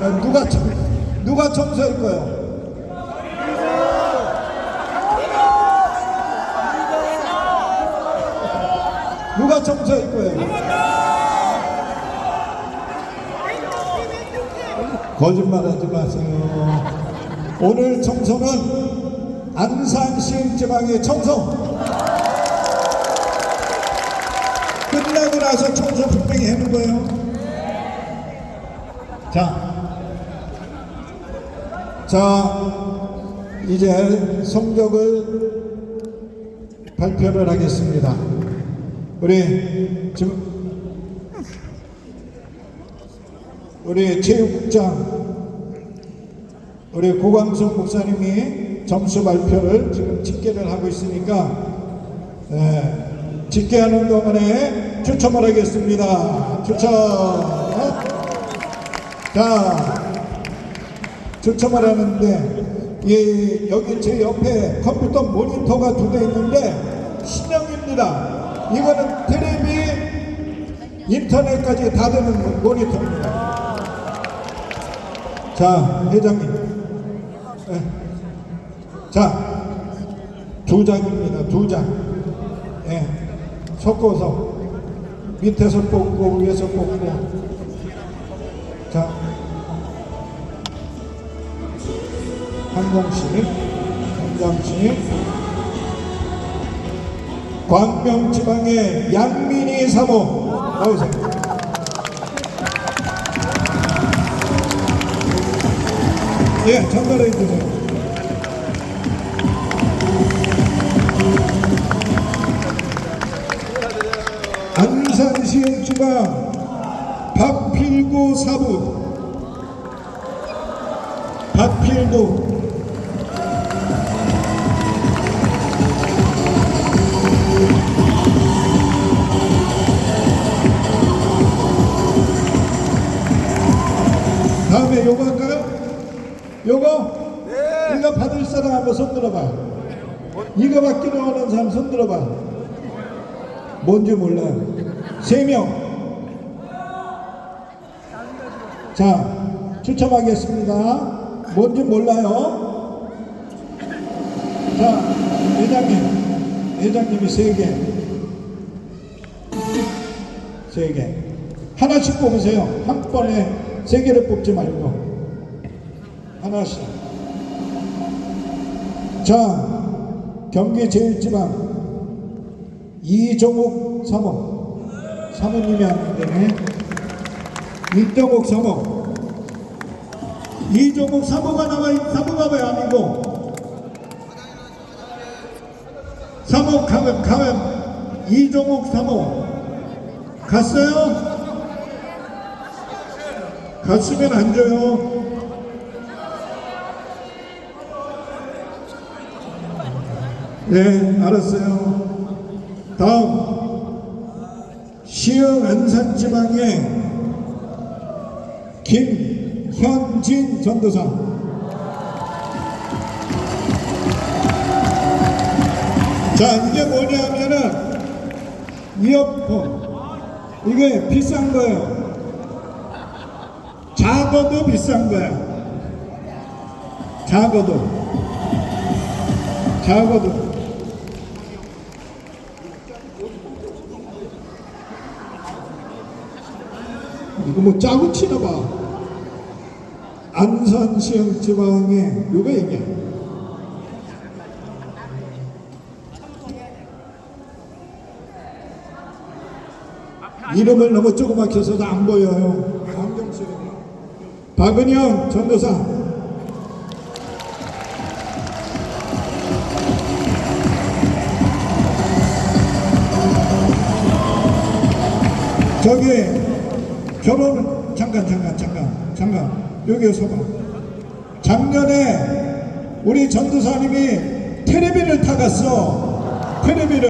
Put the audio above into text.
어, 누가 청, 누가 청소할 거예요? 누가 청소할 거예요? 거짓말하지 마세요. 오늘 청소는 안산 시흥지방의 청소. 끝나고 나서 청소 분명히 해는 거예요. 자, 자, 이제 성적을 발표를 하겠습니다. 우리 지금 우리 체육국장 우리 고광석 목사님이 점수 발표를 지금 집계를 하고 있으니까 예, 집계하는 동안에 추첨을 하겠습니다. 추첨. 자, 추첨을 하는데 이 여기 제 옆에 컴퓨터 모니터가 두대 있는데 신형입니다. 이거는 텔레비 인터넷까지 다 되는 모니터입니다. 자, 회장님. 예. 자, 두 장입니다. 두 장. 예. 섞어서 밑에서 뽑고 위에서 뽑고. 자, 한 장씩. 광명지방의 양민희 사모 나오세요. 예, 전달해 주세요. 안산시흥 지방 박필구 사부 박필구 다음에 요거 할까요? 요거? 이거 받을 사람 한번 손 들어봐. 이거 받기로 하는 사람 손 들어봐. 뭔지 몰라요. 세 명. 자, 추첨하겠습니다. 뭔지 몰라요. 자, 회장님. 회장님이 세 개. 세 개. 하나씩 뽑으세요. 한 번에 세 개를 뽑지 말고. 하나씩. 자, 경기 제일지방 이종욱 사모. 사모님이 하는데 이종욱 사모. 이종욱 사모가 나와 있- 사모가 왜 아니고 사모 가면 가면 이종욱 사모 갔어요? 갔으면 안 줘요. 네, 알았어요. 다음 시흥 안산지방의 김현진 전도사. 자, 이게 뭐냐면은 이어폰. 이게 비싼 거예요. 작아도 비싼 거야. 작아도. 작아도. 이거 뭐 짜고 치나 봐. 안산 시흥 지방에 요거 얘기야. 이름을 너무 조그맣게 써서 안 보여요. 안경 쓰요 박은영 전도사. 저기 결혼 잠깐 잠깐 잠깐 잠깐 여기 서봐. 작년에 우리 전도사님이 테레비를 타갔어. 테레비를